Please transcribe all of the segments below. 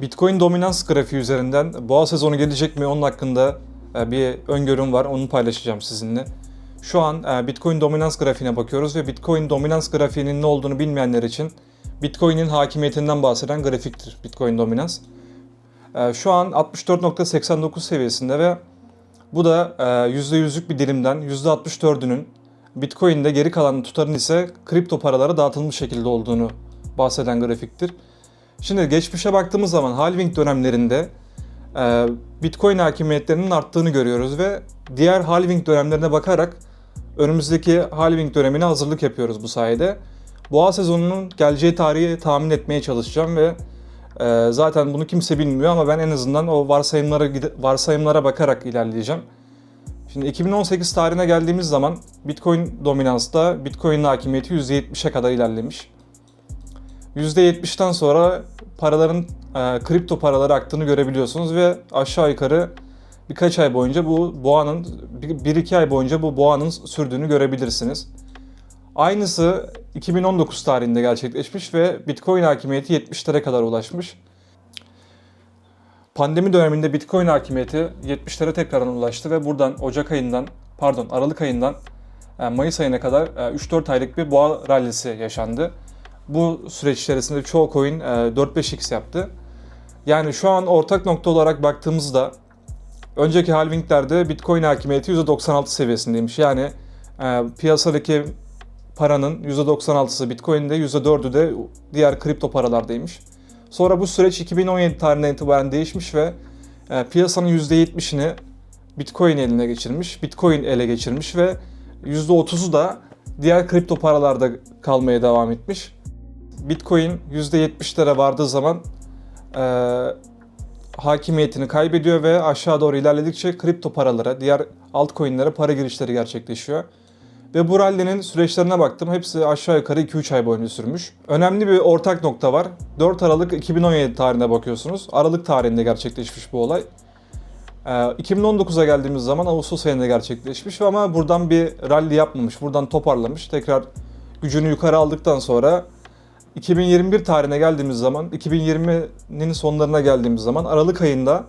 Bitcoin dominans grafiği üzerinden boğa sezonu gelecek mi onun hakkında e, bir öngörüm var. Onu paylaşacağım sizinle. Şu an e, Bitcoin dominans grafiğine bakıyoruz ve Bitcoin dominans grafiğinin ne olduğunu bilmeyenler için Bitcoin'in hakimiyetinden bahseden grafiktir Bitcoin dominans. E, Şu an 64.89 seviyesinde ve bu da e, %100'lük bir dilimden %64'ünün Bitcoin'de geri kalan tutarın ise kripto paralara dağıtılmış şekilde olduğunu bahseden grafiktir. Şimdi geçmişe baktığımız zaman halving dönemlerinde e, Bitcoin hakimiyetlerinin arttığını görüyoruz ve diğer halving dönemlerine bakarak önümüzdeki halving dönemine hazırlık yapıyoruz bu sayede. Boğa sezonunun geleceği tarihi tahmin etmeye çalışacağım ve e, zaten bunu kimse bilmiyor ama ben en azından o varsayımlara varsayımlara bakarak ilerleyeceğim. Şimdi 2018 tarihine geldiğimiz zaman Bitcoin dominansta Bitcoin'in hakimiyeti %70'e kadar ilerlemiş. %70'ten sonra paraların e, kripto paraları aktığını görebiliyorsunuz ve aşağı yukarı birkaç ay boyunca bu boğanın 1-2 ay boyunca bu boğanın sürdüğünü görebilirsiniz. Aynısı 2019 tarihinde gerçekleşmiş ve Bitcoin hakimiyeti 70'lere kadar ulaşmış. Pandemi döneminde Bitcoin hakimiyeti 70'lere tekrardan ulaştı ve buradan Ocak ayından, pardon Aralık ayından e, Mayıs ayına kadar e, 3-4 aylık bir boğa rallisi yaşandı. Bu süreç içerisinde çoğu coin e, 4-5x yaptı. Yani şu an ortak nokta olarak baktığımızda önceki halvinglerde Bitcoin hakimiyeti %96 seviyesindeymiş. Yani e, piyasadaki paranın %96'sı Bitcoin'de, %4'ü de diğer kripto paralardaymış. Sonra bu süreç 2017 tarihinden itibaren değişmiş ve e, piyasanın %70'ini Bitcoin eline geçirmiş, Bitcoin ele geçirmiş ve %30'u da diğer kripto paralarda kalmaya devam etmiş. Bitcoin %70'lere vardığı zaman e, hakimiyetini kaybediyor ve aşağı doğru ilerledikçe kripto paralara, diğer altcoin'lere para girişleri gerçekleşiyor. Ve bu rally'nin süreçlerine baktım. Hepsi aşağı yukarı 2-3 ay boyunca sürmüş. Önemli bir ortak nokta var. 4 Aralık 2017 tarihine bakıyorsunuz. Aralık tarihinde gerçekleşmiş bu olay. Ee, 2019'a geldiğimiz zaman Ağustos ayında gerçekleşmiş ama buradan bir rally yapmamış. Buradan toparlamış. Tekrar gücünü yukarı aldıktan sonra 2021 tarihine geldiğimiz zaman, 2020'nin sonlarına geldiğimiz zaman Aralık ayında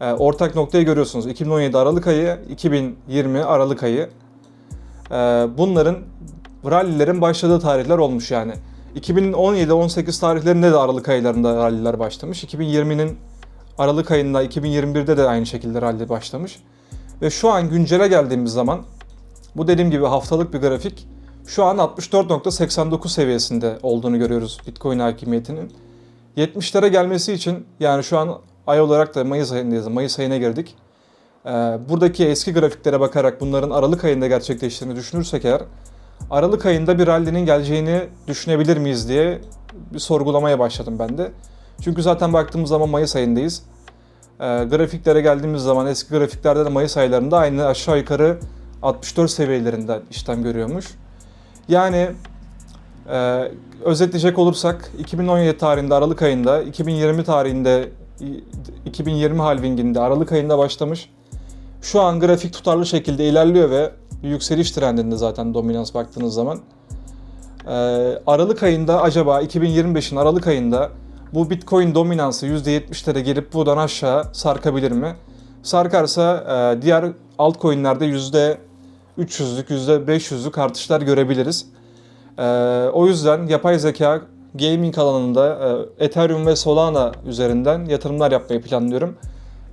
e, ortak noktayı görüyorsunuz. 2017 Aralık ayı, 2020 Aralık ayı. E, bunların rallilerin başladığı tarihler olmuş yani. 2017-18 tarihlerinde de Aralık aylarında ralliler başlamış. 2020'nin Aralık ayında, 2021'de de aynı şekilde rally başlamış. Ve şu an güncele geldiğimiz zaman bu dediğim gibi haftalık bir grafik. Şu an 64.89 seviyesinde olduğunu görüyoruz Bitcoin hakimiyetinin. 70'lere gelmesi için yani şu an ay olarak da Mayıs ayındayız. Mayıs ayına girdik. Ee, buradaki eski grafiklere bakarak bunların Aralık ayında gerçekleştiğini düşünürsek eğer Aralık ayında bir rally'nin geleceğini düşünebilir miyiz diye bir sorgulamaya başladım ben de. Çünkü zaten baktığımız zaman Mayıs ayındayız. Ee, grafiklere geldiğimiz zaman eski grafiklerde de Mayıs aylarında aynı aşağı yukarı 64 seviyelerinden işlem görüyormuş. Yani e, özetleyecek olursak 2017 tarihinde Aralık ayında, 2020 tarihinde 2020 halvinginde Aralık ayında başlamış. Şu an grafik tutarlı şekilde ilerliyor ve yükseliş trendinde zaten dominans baktığınız zaman. Ee, Aralık ayında acaba 2025'in Aralık ayında bu Bitcoin dominansı %70'lere gelip buradan aşağı sarkabilir mi? Sarkarsa e, diğer altcoin'lerde %300'lük, %500'lük artışlar görebiliriz. Ee, o yüzden yapay zeka gaming alanında e, Ethereum ve Solana üzerinden yatırımlar yapmayı planlıyorum.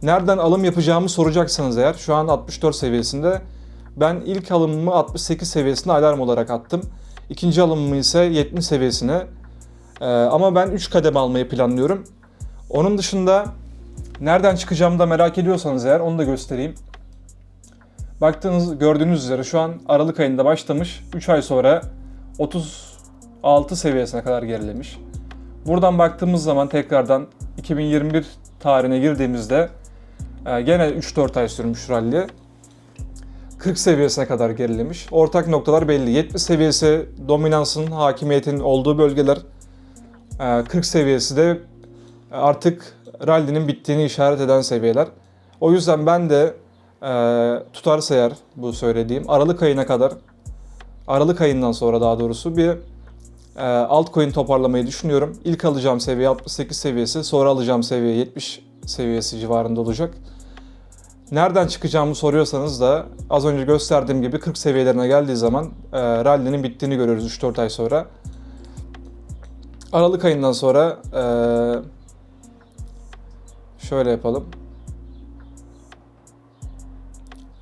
Nereden alım yapacağımı soracaksanız eğer şu an 64 seviyesinde. Ben ilk alımımı 68 seviyesine alarm olarak attım. İkinci alımımı ise 70 seviyesine. Ee, ama ben 3 kademe almayı planlıyorum. Onun dışında nereden çıkacağımı da merak ediyorsanız eğer onu da göstereyim. Baktığınız gördüğünüz üzere şu an Aralık ayında başlamış. 3 ay sonra 36 seviyesine kadar gerilemiş. Buradan baktığımız zaman tekrardan 2021 tarihine girdiğimizde e, gene 3-4 ay sürmüş rally. 40 seviyesine kadar gerilemiş. Ortak noktalar belli. 70 seviyesi dominansın, hakimiyetin olduğu bölgeler. E, 40 seviyesi de artık rally'nin bittiğini işaret eden seviyeler. O yüzden ben de e, tutarsa eğer bu söylediğim Aralık ayına kadar Aralık ayından sonra daha doğrusu bir e, altcoin toparlamayı düşünüyorum. İlk alacağım seviye 68 seviyesi, sonra alacağım seviye 70 seviyesi civarında olacak. Nereden çıkacağımı soruyorsanız da az önce gösterdiğim gibi 40 seviyelerine geldiği zaman e, rally'nin bittiğini görüyoruz 3-4 ay sonra. Aralık ayından sonra e, şöyle yapalım.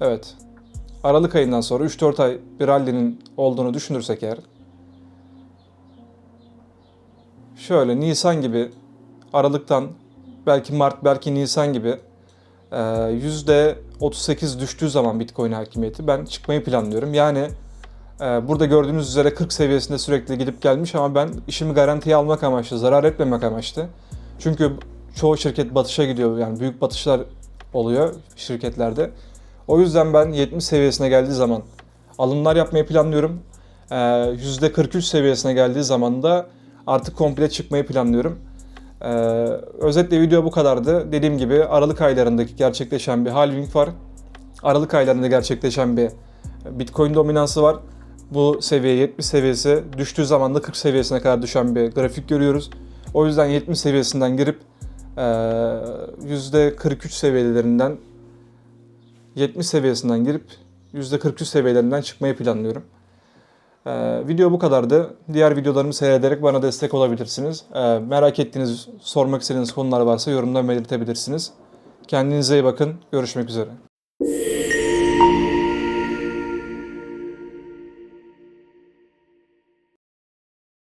Evet. Aralık ayından sonra 3-4 ay bir rally'nin olduğunu düşünürsek eğer şöyle Nisan gibi Aralık'tan belki Mart belki Nisan gibi e, %38 düştüğü zaman Bitcoin hakimiyeti ben çıkmayı planlıyorum. Yani e, burada gördüğünüz üzere 40 seviyesinde sürekli gidip gelmiş ama ben işimi garantiye almak amaçlı, zarar etmemek amaçlı. Çünkü çoğu şirket batışa gidiyor. Yani büyük batışlar oluyor şirketlerde. O yüzden ben 70 seviyesine geldiği zaman alımlar yapmayı planlıyorum. Ee, %43 seviyesine geldiği zaman da artık komple çıkmayı planlıyorum. Ee, özetle video bu kadardı. Dediğim gibi Aralık aylarındaki gerçekleşen bir halving var. Aralık aylarında gerçekleşen bir Bitcoin dominansı var. Bu seviye 70 seviyesi düştüğü zaman da 40 seviyesine kadar düşen bir grafik görüyoruz. O yüzden 70 seviyesinden girip e, %43 seviyelerinden 70 seviyesinden girip %43 seviyelerinden çıkmayı planlıyorum. Ee, video bu kadardı. Diğer videolarımı seyrederek bana destek olabilirsiniz. Ee, merak ettiğiniz, sormak istediğiniz konular varsa yorumda belirtebilirsiniz. Kendinize iyi bakın. Görüşmek üzere.